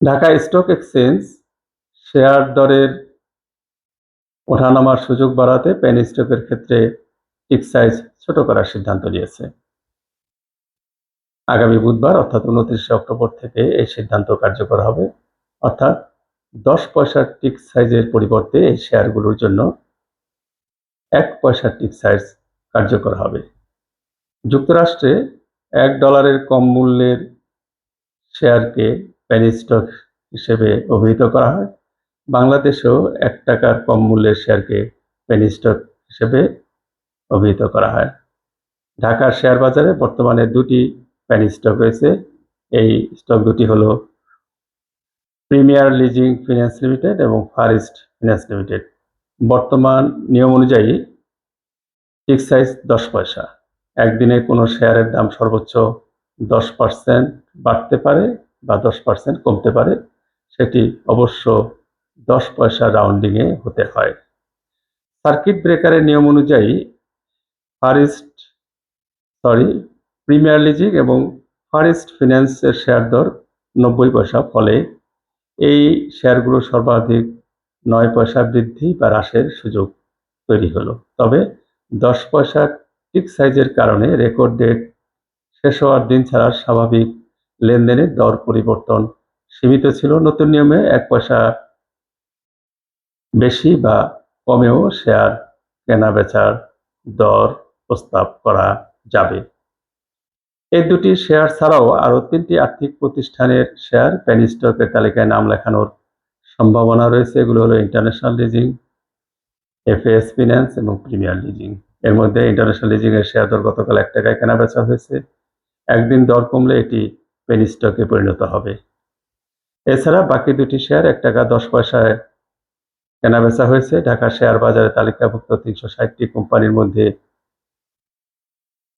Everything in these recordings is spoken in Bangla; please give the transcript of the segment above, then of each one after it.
ঢাকা স্টক এক্সচেঞ্জ শেয়ার দরের ওঠানামার সুযোগ বাড়াতে পেনি স্টকের ক্ষেত্রে টিক সাইজ ছোট করার সিদ্ধান্ত নিয়েছে। আগামী বুধবার, অর্থাৎ উনত্রিশে অক্টোবর থেকে এই সিদ্ধান্ত কার্যকর হবে। অর্থাৎ দশ পয়সার টিক সাইজের পরিবর্তে এই শেয়ারগুলোর জন্য এক পয়সার টিক সাইজ কার্যকর হবে। যুক্তরাষ্ট্রে এক ডলারের কম মূল্যের শেয়ারকে পেনি স্টক হিসেবে অভিহিত করা হয়। বাংলাদেশেও এক টাকার কম মূল্যের শেয়ারকে পেনি স্টক হিসেবে অভিহিত করা হয়। ঢাকার শেয়ার বাজারে বর্তমানে দুটি পেনি স্টক রয়েছে। এই স্টক দুটি হলো প্রিমিয়ার লিজিং ফিন্যান্স লিমিটেড এবং ফারিস্ট ফিন্যান্স লিমিটেড। বর্তমান নিয়ম অনুযায়ী টিক সাইজ দশ পয়সা। একদিনে কোনো শেয়ারের দাম সর্বোচ্চ দশ পার্সেন্ট বাড়তে পারে। বা দশ পার্সেন্ট কমতে পারে, সেটি অবশ্য দশ পয়সা রাউন্ডিংয়ে হতে হয়। সার্কিট ব্রেকারের নিয়ম অনুযায়ী ফারিস্ট সরি প্রিমিয়ার লিজিং এবং ফারিস্ট ফিন্যান্সের শেয়ার দর নব্বই পয়সা, ফলে এই শেয়ারগুলো সর্বাধিক নয় পয়সা বৃদ্ধি বা হ্রাসের সুযোগ তৈরি হলো। তবে দশ পয়সা টিক সাইজের কারণে রেকর্ড ডেট শেষ হওয়ার দিন ছাড়া স্বাভাবিক লেনদেনের দর পরিবর্তন সীমিত ছিল। নতুন নিয়মে এক পয়সা বেশি বা কমেও শেয়ার কেনা বেচার দর প্রস্তাব করা যাবে। এই দুটি শেয়ার ছাড়াও আরও তিনটি আর্থিক প্রতিষ্ঠানের শেয়ার পেনি স্টকের তালিকায় নাম লেখানোর সম্ভাবনা রয়েছে। এগুলো হলো ইন্টারন্যাশনাল লিজিং, এফএস ফিন্যান্স এবং প্রিমিয়ার লিজিং। এর মধ্যে ইন্টারন্যাশনাল লিজিং এর শেয়ার দর গতকাল এক টাকায় কেনা বেচা হয়েছে। একদিন দর কমলে এটি পেনি স্টকে পরিণত হবে। এছাড়া বাকি দুটি শেয়ার এক টাকা দশ পয়সায় কেনাবেচা হয়েছে। ঢাকা শেয়ার বাজারে তালিকাভুক্ত তিনশো ষাটটি কোম্পানির মধ্যে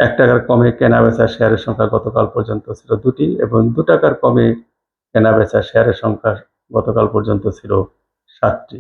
এক টাকার কমে কেনাবেচা শেয়ারের সংখ্যা গতকাল পর্যন্ত ছিল দুটি এবং দু টাকার কমে কেনাবেচা শেয়ারের সংখ্যা গতকাল পর্যন্ত ছিল সাতটি।